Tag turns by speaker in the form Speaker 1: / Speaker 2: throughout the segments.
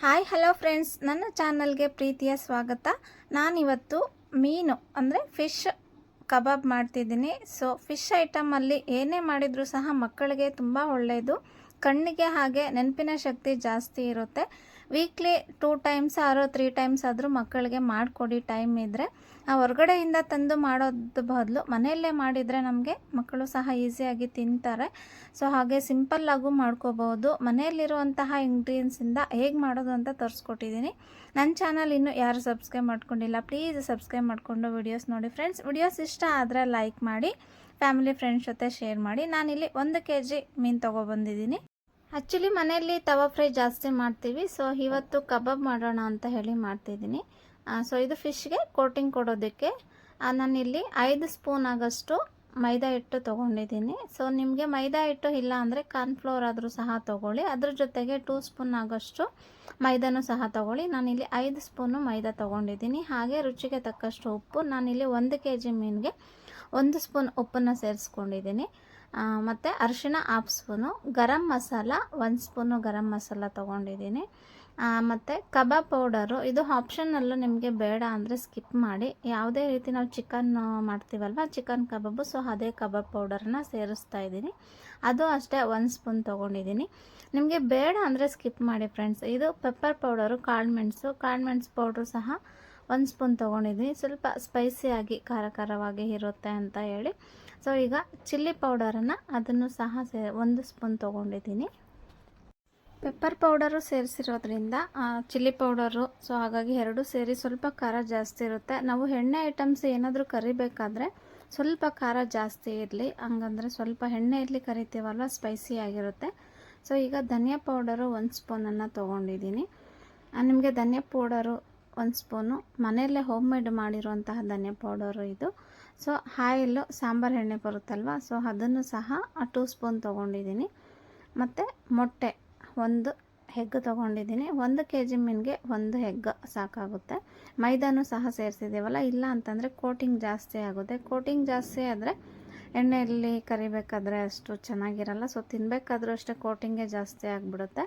Speaker 1: Hi, hello friends. ನನ್ನ ಚಾನಲ್ಗೆ ಪ್ರೀತಿಯ ಸ್ವಾಗತ. ನಾನಿವತ್ತು ಮೀನು, ಅಂದರೆ ಫಿಶ್ ಕಬಾಬ್ ಮಾಡ್ತಿದ್ದೀನಿ. ಸೊ, ಫಿಶ್ ಐಟಮಲ್ಲಿ ಏನೇ ಮಾಡಿದರೂ ಸಹ ಮಕ್ಕಳಿಗೆ ತುಂಬ ಒಳ್ಳೆಯದು. ಕಣ್ಣಿಗೆ ಹಾಗೆ ನೆನಪಿನ ಶಕ್ತಿ ಜಾಸ್ತಿ ಇರುತ್ತೆ. Weekly two times or three times ಆದರೂ ಮಕ್ಕಳಿಗೆ ಮಾಡಿಕೊಡಿ ಟೈಮ್ ಇದ್ದರೆ ಆ ಹೊರಗಡೆಯಿಂದ ತಂದು ಮಾಡೋದು ಬದಲು ಮನೆಯಲ್ಲೇ ಮಾಡಿದರೆ ನಮಗೆ ಮಕ್ಕಳು ಸಹ ಈಸಿಯಾಗಿ ತಿಂತಾರೆ. ಸೊ ಹಾಗೆ ಸಿಂಪಲ್ಲಾಗೂ ಮಾಡ್ಕೋಬೋದು. ಮನೆಯಲ್ಲಿರುವಂತಹ ಇಂಗ್ರೀಡಿಯೆಂಟ್ಸಿಂದ ಹೇಗೆ ಮಾಡೋದು ಅಂತ ತೋರಿಸ್ಕೊಟ್ಟಿದ್ದೀನಿ ನನ್ನ ಚಾನಲ್ ಇನ್ನೂ ಯಾರು ಸಬ್ಸ್ಕ್ರೈಬ್ ಮಾಡ್ಕೊಂಡಿಲ್ಲ ಪ್ಲೀಸ್ ಸಬ್ಸ್ಕ್ರೈಬ್ ಮಾಡಿಕೊಂಡು ವಿಡಿಯೋಸ್ ನೋಡಿ ಫ್ರೆಂಡ್ಸ್ ವಿಡಿಯೋಸ್ ಇಷ್ಟ ಆದರೆ ಲೈಕ್ ಮಾಡಿ ಫ್ಯಾಮಿಲಿ ಫ್ರೆಂಡ್ಸ್ ಜೊತೆ ಶೇರ್ ಮಾಡಿ. ನಾನಿಲ್ಲಿ ಒಂದು ಕೆ ಜಿ ಮೀನು ತೊಗೊಬಂದಿದ್ದೀನಿ. ಆ್ಯಕ್ಚುಲಿ ಮನೆಯಲ್ಲಿ ತವಾ ಫ್ರೈ ಜಾಸ್ತಿ ಮಾಡ್ತೀವಿ. ಸೊ ಇವತ್ತು ಕಬಾಬ್ ಮಾಡೋಣ ಅಂತ ಹೇಳಿ ಮಾಡ್ತಿದ್ದೀನಿ. ಸೊ ಇದು ಫಿಶ್ಗೆ ಕೋಟಿಂಗ್ ಕೊಡೋದಕ್ಕೆ ನಾನಿಲ್ಲಿ ಐದು ಸ್ಪೂನ್ ಆಗೋಷ್ಟು ಮೈದಾ ಹಿಟ್ಟು ತೊಗೊಂಡಿದ್ದೀನಿ. ಸೊ ನಿಮಗೆ ಮೈದಾ ಹಿಟ್ಟು ಇಲ್ಲ ಅಂದರೆ ಕಾರ್ನ್ಫ್ಲೋರ್ ಆದರೂ ಸಹ ತೊಗೊಳ್ಳಿ. ಅದ್ರ ಜೊತೆಗೆ ಟೂ ಸ್ಪೂನ್ ಆಗೋಷ್ಟು ಮೈದಾನೂ ಸಹ ತೊಗೊಳ್ಳಿ. ನಾನಿಲ್ಲಿ ಐದು ಸ್ಪೂನು ಮೈದಾ ತೊಗೊಂಡಿದ್ದೀನಿ. ಹಾಗೆ ರುಚಿಗೆ ತಕ್ಕಷ್ಟು ಉಪ್ಪು. ನಾನಿಲ್ಲಿ ಒಂದು ಕೆ ಜಿ ಮೀನಿಗೆ ಒಂದು ಸ್ಪೂನ್ ಉಪ್ಪನ್ನು ಸೇರಿಸ್ಕೊಂಡಿದ್ದೀನಿ. ಮತ್ತು ಅರಿಶಿಣ ಹಾಫ್ ಸ್ಪೂನು ಗರಂ ಮಸಾಲ ಒಂದು ಸ್ಪೂನು ಗರಂ ಮಸಾಲ ತೊಗೊಂಡಿದ್ದೀನಿ. ಮತ್ತು ಕಬಾಬ್ ಪೌಡರು ಇದು ಆಪ್ಷನಲ್ಲೂ ನಿಮಗೆ ಬೇಡ ಅಂದರೆ ಸ್ಕಿಪ್ ಮಾಡಿ. ಯಾವುದೇ ರೀತಿ ನಾವು ಚಿಕನ್ ಮಾಡ್ತೀವಲ್ವ ಚಿಕನ್ ಕಬಾಬು ಸೊ ಅದೇ ಕಬಾಬ್ ಪೌಡರನ್ನ ಸೇರಿಸ್ತಾ ಇದ್ದೀನಿ. ಅದು ಅಷ್ಟೇ ಒಂದು ಸ್ಪೂನ್ ತೊಗೊಂಡಿದ್ದೀನಿ. ನಿಮಗೆ ಬೇಡ ಅಂದರೆ ಸ್ಕಿಪ್ ಮಾಡಿ ಫ್ರೆಂಡ್ಸ್ ಇದು ಪೆಪ್ಪರ್ ಪೌಡರು ಕಾಳು ಮೆಣಸು ಕಾಳು ಮೆಣಸು ಪೌಡ್ರು ಸಹ ಒಂದು ಸ್ಪೂನ್ ತೊಗೊಂಡಿದ್ದೀನಿ. ಸ್ವಲ್ಪ ಸ್ಪೈಸಿಯಾಗಿ ಖಾರ ಖಾರವಾಗಿ ಇರುತ್ತೆ ಅಂತ ಹೇಳಿ. ಸೊ ಈಗ ಚಿಲ್ಲಿ ಪೌಡರನ್ನು ಅದನ್ನು ಸಹ ಸೇ, ಒಂದು ಸ್ಪೂನ್ ತೊಗೊಂಡಿದ್ದೀನಿ. ಪೆಪ್ಪರ್ ಪೌಡರು ಸೇರಿಸಿರೋದ್ರಿಂದ ಚಿಲ್ಲಿ ಪೌಡರು ಸೊ ಹಾಗಾಗಿ ಎರಡು ಸೇರಿ ಸ್ವಲ್ಪ ಖಾರ ಜಾಸ್ತಿ ಇರುತ್ತೆ. ನಾವು ಎಣ್ಣೆ ಐಟಮ್ಸ್ ಏನಾದರೂ ಕರಿಬೇಕಾದ್ರೆ ಸ್ವಲ್ಪ ಖಾರ ಜಾಸ್ತಿ ಇರಲಿ. ಹಂಗಂದರೆ ಸ್ವಲ್ಪ ಎಣ್ಣೆಯಲ್ಲಿ ಕರಿತೀವಲ್ವ ಸ್ಪೈಸಿ ಆಗಿರುತ್ತೆ. ಸೊ ಈಗ ಧನಿಯಾ ಪೌಡರು ಒಂದು ಸ್ಪೂನನ್ನು ತೊಗೊಂಡಿದ್ದೀನಿ. ನಿಮಗೆ ಧನಿಯಾ ಪೌಡರು ಒಂದು ಸ್ಪೂನು ಮನೆಯಲ್ಲೇ ಹೋಮ್ ಮೇಡ್ ಮಾಡಿರುವಂತಹ ಧನಿಯಾ ಪೌಡರು ಇದು. ಸೊ ಆಯಿಲು ಸಾಂಬಾರು ಎಣ್ಣೆ ಬರುತ್ತಲ್ವ? ಸೊ, ಅದನ್ನು ಸಹ ಟೂ ಸ್ಪೂನ್ ತೊಗೊಂಡಿದ್ದೀನಿ. ಮತ್ತು ಮೊಟ್ಟೆ, ಒಂದು ಹೆಗ್ ತೊಗೊಂಡಿದ್ದೀನಿ. ಒಂದು ಕೆ ಜಿ ಮೀನಿಗೆ ಒಂದು ಹೆಗ್ ಸಾಕಾಗುತ್ತೆ. ಮೈದಾನು ಸಹ ಸೇರಿಸಿದ್ದೀವಲ್ಲ, ಇಲ್ಲ ಅಂತಂದರೆ ಕೋಟಿಂಗ್ ಜಾಸ್ತಿ ಆಗುತ್ತೆ. ಕೋಟಿಂಗ್ ಜಾಸ್ತಿ ಆದರೆ ಎಣ್ಣೆಯಲ್ಲಿ ಕರಿಬೇಕಾದ್ರೆ ಅಷ್ಟು ಚೆನ್ನಾಗಿರಲ್ಲ. ಸೊ ತಿನ್ನಬೇಕಾದ್ರೂ ಅಷ್ಟೇ ಕೋಟಿಂಗೇ ಜಾಸ್ತಿ ಆಗಿಬಿಡುತ್ತೆ.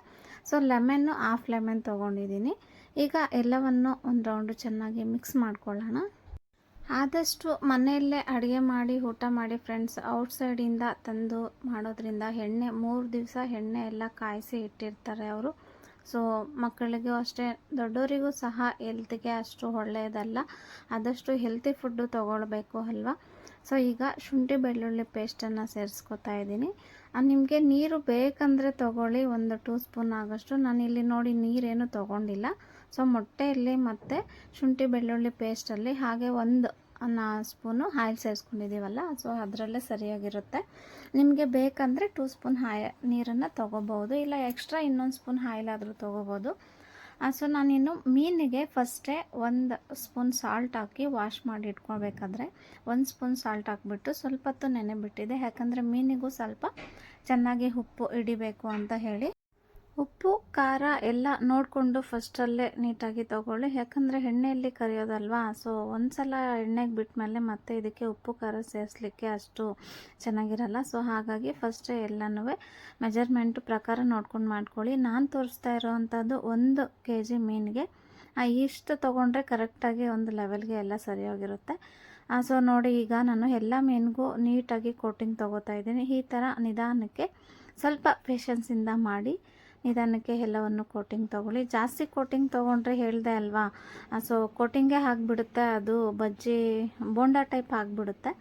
Speaker 1: ಸೊ ಲೆಮನ್ನು ಹಾಫ್ ಲೆಮನ್ ತೊಗೊಂಡಿದ್ದೀನಿ. ಈಗ ಎಲ್ಲವನ್ನು ಒಂದು ರೌಂಡು ಚೆನ್ನಾಗಿ ಮಿಕ್ಸ್ ಮಾಡ್ಕೊಳ್ಳೋಣ. ಆದಷ್ಟು ಮನೆಯಲ್ಲೇ ಅಡುಗೆ ಮಾಡಿ, ಊಟ ಮಾಡಿ ಫ್ರೆಂಡ್ಸ್ ಔಟ್ಸೈಡಿಂದ ತಂದು ಮಾಡೋದ್ರಿಂದ ಎಣ್ಣೆ, ಮೂರು ದಿವಸ ಎಣ್ಣೆ ಎಲ್ಲ ಕಾಯಿಸಿ ಇಟ್ಟಿರ್ತಾರೆ ಅವರು. ಸೊ ಮಕ್ಕಳಿಗೂ ಅಷ್ಟೇ, ದೊಡ್ಡವರಿಗೂ ಸಹ ಹೆಲ್ತಿಗೆ ಅಷ್ಟು ಒಳ್ಳೆಯದಲ್ಲ. ಆದಷ್ಟು ಹೆಲ್ತಿ ಫುಡ್ಡು ತೊಗೊಳ್ಬೇಕು ಅಲ್ವಾ? ಸೊ ಈಗ ಶುಂಠಿ ಬೆಳ್ಳುಳ್ಳಿ ಪೇಸ್ಟನ್ನು ಸೇರಿಸ್ಕೊತಾ ಇದ್ದೀನಿ. ನಿಮಗೆ ನೀರು ಬೇಕಂದರೆ ತೊಗೊಳ್ಳಿ, ಒಂದು ಟೂ ಸ್ಪೂನ್ ಆಗೋಷ್ಟು. ಇಲ್ಲಿ ನೋಡಿ ನೀರೇನು ತೊಗೊಂಡಿಲ್ಲ. ಸೊ ಮೊಟ್ಟೆಯಲ್ಲಿ ಮತ್ತು ಶುಂಠಿ ಬೆಳ್ಳುಳ್ಳಿ ಪೇಸ್ಟಲ್ಲಿ ಹಾಗೆ ಒಂದು ನಾ ಸ್ಪೂನು ಆಯಿಲ್ ಸೇರಿಸ್ಕೊಂಡಿದ್ದೀವಲ್ಲ, ಸೊ ಅದರಲ್ಲೇ ಸರಿಯಾಗಿರುತ್ತೆ. ನಿಮಗೆ ಬೇಕಂದರೆ ಟೂ ಸ್ಪೂನ್ ಹಾಯ, ನೀರನ್ನು ತೊಗೋಬೋದು ಇಲ್ಲ ಎಕ್ಸ್ಟ್ರಾ ಇನ್ನೊಂದು ಸ್ಪೂನ್ ಆಯಿಲ್ ಆದರೂ ತೊಗೋಬೋದು ಸೊ ನಾನಿನ್ನು ಮೀನಿಗೆ ಫಸ್ಟೇ ಒಂದು ಸ್ಪೂನ್ ಸಾಲ್ಟ್ ಹಾಕಿ ವಾಶ್ ಮಾಡಿ ಇಟ್ಕೋಬೇಕಾದ್ರೆ ಒಂದು ಸ್ಪೂನ್ ಸಾಲ್ಟ್ ಹಾಕ್ಬಿಟ್ಟು ಸ್ವಲ್ಪ ಹೊತ್ತು ನೆನೆ ಬಿಟ್ಟಿದೆ. ಯಾಕಂದರೆ ಮೀನಿಗೂ ಸ್ವಲ್ಪ ಚೆನ್ನಾಗಿ ಉಪ್ಪು ಹಿಡಿಬೇಕು ಅಂತ ಹೇಳಿ ಉಪ್ಪು, ಖಾರ ಎಲ್ಲ ನೋಡಿಕೊಂಡು ಫಸ್ಟಲ್ಲೇ ನೀಟಾಗಿ ತೊಗೊಳ್ಳಿ. ಯಾಕಂದರೆ ಎಣ್ಣೆಯಲ್ಲಿ ಕರಿಯೋದಲ್ವಾ? ಸೊ ಒಂದು ಸಲ ಎಣ್ಣೆಗೆ ಬಿಟ್ಮೇಲೆ ಮತ್ತೆ ಇದಕ್ಕೆ ಉಪ್ಪು, ಖಾರ ಸೇರಿಸ್ಲಿಕ್ಕೆ ಅಷ್ಟು ಚೆನ್ನಾಗಿರಲ್ಲ. ಸೊ ಹಾಗಾಗಿ ಫಸ್ಟೇ ಎಲ್ಲನೂ ಮೆಜರ್ಮೆಂಟ್ ಪ್ರಕಾರ ನೋಡ್ಕೊಂಡು ಮಾಡ್ಕೊಳ್ಳಿ. ನಾನು ತೋರಿಸ್ತಾ ಇರೋವಂಥದ್ದು ಒಂದು ಕೆ ಜಿ ಮೀನಿಗೆ ಇಷ್ಟು ತೊಗೊಂಡ್ರೆ ಕರೆಕ್ಟಾಗಿ ಒಂದು ಲೆವೆಲ್ಗೆ ಎಲ್ಲ ಸರಿಯಾಗಿರುತ್ತೆ. ಸೊ ನೋಡಿ, ಈಗ ನಾನು ಎಲ್ಲ ಮೀನಿಗೂ ನೀಟಾಗಿ ಕೋಟಿಂಗ್ ತೊಗೋತಾ ಇದ್ದೀನಿ. ಈ ಥರ ನಿಧಾನಕ್ಕೆ ಸ್ವಲ್ಪ ಪೇಷನ್ಸಿಂದ ಮಾಡಿ. ನಿಧಾನಕ್ಕೆ ಎಲ್ಲವನ್ನು ಕೋಟಿಂಗ್ ತೊಗೊಳ್ಳಿ. ಜಾಸ್ತಿ ಕೋಟಿಂಗ್ ತೊಗೊಂಡ್ರೆ ಹೇಳಿದೆ ಅಲ್ವಾ? ಸೊ ಕೋಟಿಂಗೇ ಆಗಿಬಿಡುತ್ತೆ, ಅದು ಬಜ್ಜಿ, ಬೋಂಡಾ ಟೈಪ್ ಆಗಿಬಿಡುತ್ತೆ.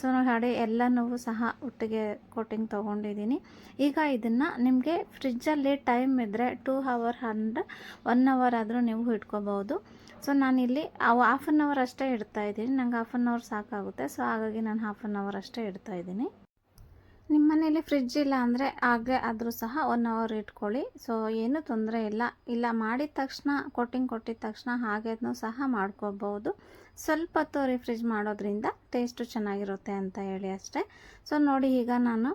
Speaker 1: ಸೊ ನಾವು ಹಾಡಿ ಎಲ್ಲನೂ ಸಹ ಒಟ್ಟಿಗೆ ಕೋಟಿಂಗ್ ತೊಗೊಂಡಿದ್ದೀನಿ ಈಗ ಇದನ್ನು ನಿಮಗೆ ಫ್ರಿಜ್ಜಲ್ಲಿ ಟೈಮ್ ಇದ್ದರೆ two hour and one hour ಆದರೂ ನೀವು ಇಟ್ಕೋಬೋದು. ಸೊ ನಾನಿಲ್ಲಿ ಅವು ಹಾಫ್ ಆನ್ ಅವರ್ ಅಷ್ಟೇ ಇಡ್ತಾ ಇದ್ದೀನಿ. ನಂಗೆ ಹಾಫ್ ಅನ್ ಅವರ್ ಸಾಕಾಗುತ್ತೆ. ಸೊ ಹಾಗಾಗಿ ನಾನು ಹಾಫ್ ಆನ್ ಅವರ್ ಅಷ್ಟೇ ಇಡ್ತಾ ಇದ್ದೀನಿ. ನಿಮ್ಮ ಮನೇಲಿ ಫ್ರಿಜ್ ಇಲ್ಲ ಅಂದರೆ ಹಾಗೆ ಆದರೂ ಸಹ ಒನ್ ಅವರ್ ಇಟ್ಕೊಳ್ಳಿ. ಸೊ ಏನೂ ತೊಂದರೆ ಇಲ್ಲ. ಇಲ್ಲ, ಮಾಡಿದ ತಕ್ಷಣ ಕೋಟಿಂಗ್ ಕೊಟ್ಟಿದ ತಕ್ಷಣ ಹಾಗೆನೂ ಸಹ ಮಾಡ್ಕೋಬೋದು ಸ್ವಲ್ಪ ಹೊತ್ತು ರಿಫ್ರಿಜ್ ಮಾಡೋದ್ರಿಂದ ಟೇಸ್ಟು ಚೆನ್ನಾಗಿರುತ್ತೆ ಅಂತ ಹೇಳಿ ಅಷ್ಟೇ. ಸೊ ನೋಡಿ, ಈಗ ನಾನು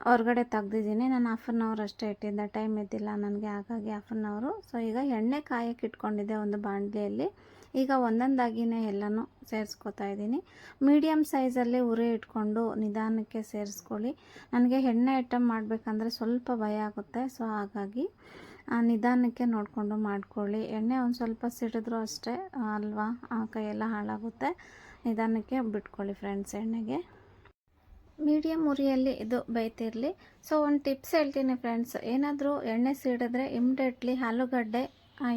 Speaker 1: ಹೊರಗಡೆ ತೆಗ್ದಿದ್ದೀನಿ. ನಾನು ಹಾಫ್ ಆನ್ ಅವರ್ ಅಷ್ಟೇ ಇಟ್ಟಿದ್ದೆ. ಟೈಮ್ ಇದ್ದಿಲ್ಲ. ನನಗೆ ಹಾಗಾಗಿ ಹಾಫ್ ಆನ್ ಅವರು ಸೊ ಈಗ ಎಣ್ಣೆ ಕಾಯಕ್ಕೆ ಇಟ್ಕೊಂಡಿದ್ದೆ ಒಂದು ಬಾಣಲಿಯಲ್ಲಿ. ಈಗ ಒಂದೊಂದಾಗಿನೇ ಎಲ್ಲನೂ ಸೇರಿಸ್ಕೊತಾ ಇದ್ದೀನಿ. ಮೀಡಿಯಮ್ ಸೈಜಲ್ಲಿ ಉರಿ ಇಟ್ಕೊಂಡು ನಿಧಾನಕ್ಕೆ ಸೇರಿಸ್ಕೊಳ್ಳಿ. ನನಗೆ ಎಣ್ಣೆ ಐಟಮ್ ಮಾಡಬೇಕಂದ್ರೆ ಸ್ವಲ್ಪ ಭಯ ಆಗುತ್ತೆ. ಸೊ ಹಾಗಾಗಿ ನಿಧಾನಕ್ಕೆ ನೋಡಿಕೊಂಡು ಮಾಡ್ಕೊಳ್ಳಿ. ಎಣ್ಣೆ ಒಂದು ಸ್ವಲ್ಪ ಸಿಡಿದ್ರು ಅಷ್ಟೇ ಅಲ್ವಾ? ಆ, ಕೈಯೆಲ್ಲ ಹಾಳಾಗುತ್ತೆ. ನಿಧಾನಕ್ಕೆ ಬಿಟ್ಕೊಳ್ಳಿ ಫ್ರೆಂಡ್ಸ್ ಎಣ್ಣೆಗೆ. ಮೀಡಿಯಮ್ ಉರಿಯಲ್ಲಿ ಇದು ಬೇಯ್ತಿರಲಿ. ಸೊ ಒಂದು ಟಿಪ್ಸ್ ಹೇಳ್ತೀನಿ ಫ್ರೆಂಡ್ಸ್ ಏನಾದರೂ ಎಣ್ಣೆ ಸಿಡಿದ್ರೆ ಇಮ್ಡಿಯೇಟ್ಲಿ ಆಲೂಗಡ್ಡೆ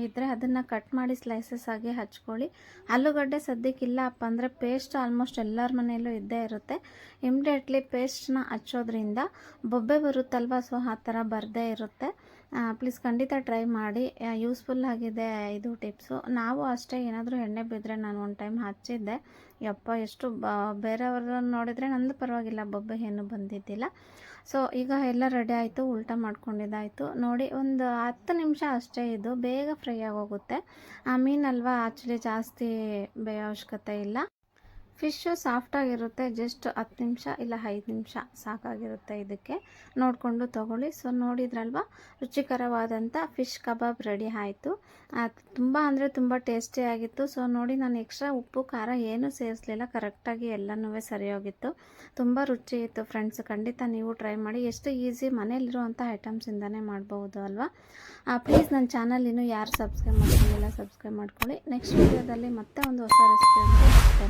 Speaker 1: ಇದ್ದರೆ ಅದನ್ನು ಕಟ್ ಮಾಡಿ ಸ್ಲೈಸಸ್ ಆಗಿ ಹಚ್ಕೊಳ್ಳಿ. ಆಲೂಗಡ್ಡೆ ಸದ್ಯಕ್ಕಿಲ್ಲ ಅಪ್ಪ ಅಂದರೆ ಪೇಸ್ಟ್ ಆಲ್ಮೋಸ್ಟ್ ಎಲ್ಲರ ಮನೆಯಲ್ಲೂ ಇದ್ದೇ ಇರುತ್ತೆ. ಇಮ್ಡಿಯೇಟ್ಲಿ ಪೇಸ್ಟ್ನ ಹಚ್ಚೋದ್ರಿಂದ ಬೊಬ್ಬೆ ಬರುತ್ತಲ್ವ? ಸೊ ಆ ಥರ ಬರದೇ ಇರುತ್ತೆ. ಪ್ಲೀಸ್ ಖಂಡಿತ ಟ್ರೈ ಮಾಡಿ. ಯೂಸ್ಫುಲ್ ಆಗಿದೆ ಇದು ಟಿಪ್ಸು ನಾವು ಅಷ್ಟೇ ಏನಾದರೂ ಎಣ್ಣೆ ಬಿದ್ದರೆ ನಾನು ಒಂದು ಟೈಮ್ ಹಚ್ಚಿದ್ದೆ. ಯಪ್ಪ, ಎಷ್ಟು ಬ, ಬೇರೆಯವ್ರನ್ನ ನೋಡಿದರೆ ನಂದು ಪರವಾಗಿಲ್ಲ, ಬೊಬ್ಬೆ ಏನು ಬಂದಿದ್ದಿಲ್ಲ. ಸೊ ಈಗ ಎಲ್ಲ ರೆಡಿ ಆಯಿತು, ಉಲ್ಟಾ ಮಾಡ್ಕೊಂಡಿದ್ದಾಯಿತು. ನೋಡಿ, ಒಂದು ಹತ್ತು ನಿಮಿಷ ಅಷ್ಟೇ ಇದು, ಬೇಗ ಫ್ರೈ ಆಗೋಗುತ್ತೆ. ಆ, ಮೀನಲ್ವಾ ಆ್ಯಕ್ಚುಲಿ ಜಾಸ್ತಿ ಬೇ, ಅವಶ್ಯಕತೆ ಇಲ್ಲ. ಫಿಶ್ಶು ಸಾಫ್ಟಾಗಿರುತ್ತೆ ಜಸ್ಟ್ ಹತ್ತು ನಿಮಿಷ ಇಲ್ಲ ಐದು ನಿಮಿಷ ಸಾಕಾಗಿರುತ್ತೆ ಇದಕ್ಕೆ. ನೋಡಿಕೊಂಡು ತೊಗೊಳ್ಳಿ. ಸೊ ನೋಡಿದ್ರಲ್ವ? ರುಚಿಕರವಾದಂಥ ಫಿಶ್ ಕಬಾಬ್ ರೆಡಿ ಆಯಿತು. ತುಂಬ ಅಂದರೆ ತುಂಬ ಟೇಸ್ಟಿಯಾಗಿತ್ತು ಸೊ ನೋಡಿ ನಾನು ಎಕ್ಸ್ಟ್ರಾ ಉಪ್ಪು, ಖಾರ ಏನೂ ಸೇರಿಸಲಿಲ್ಲ. ಕರೆಕ್ಟಾಗಿ ಎಲ್ಲನೂ ಸರಿ ಹೋಗಿತ್ತು ತುಂಬ ರುಚಿ ಇತ್ತು ಫ್ರೆಂಡ್ಸ್ ಖಂಡಿತ ನೀವು ಟ್ರೈ ಮಾಡಿ. ಎಷ್ಟು ಈಸಿ ಮನೇಲಿರುವಂಥ ಐಟಮ್ಸಿಂದನೇ ಮಾಡ್ಬೋದು ಅಲ್ವಾ? ಪ್ಲೀಸ್ ನನ್ನ ಚಾನಲ್ ಇನ್ನೂ ಯಾರು ಸಬ್ಸ್ಕ್ರೈಬ್ ಮಾಡ್ಕೊಂಡಿಲ್ಲ ಸಬ್ಸ್ಕ್ರೈಬ್ ಮಾಡ್ಕೊಳ್ಳಿ. ನೆಕ್ಸ್ಟ್ ವೀಡಿಯೋದಲ್ಲಿ ಮತ್ತೆ ಒಂದು ಹೊಸ ರೆಸಿಪಿ ಅಂತ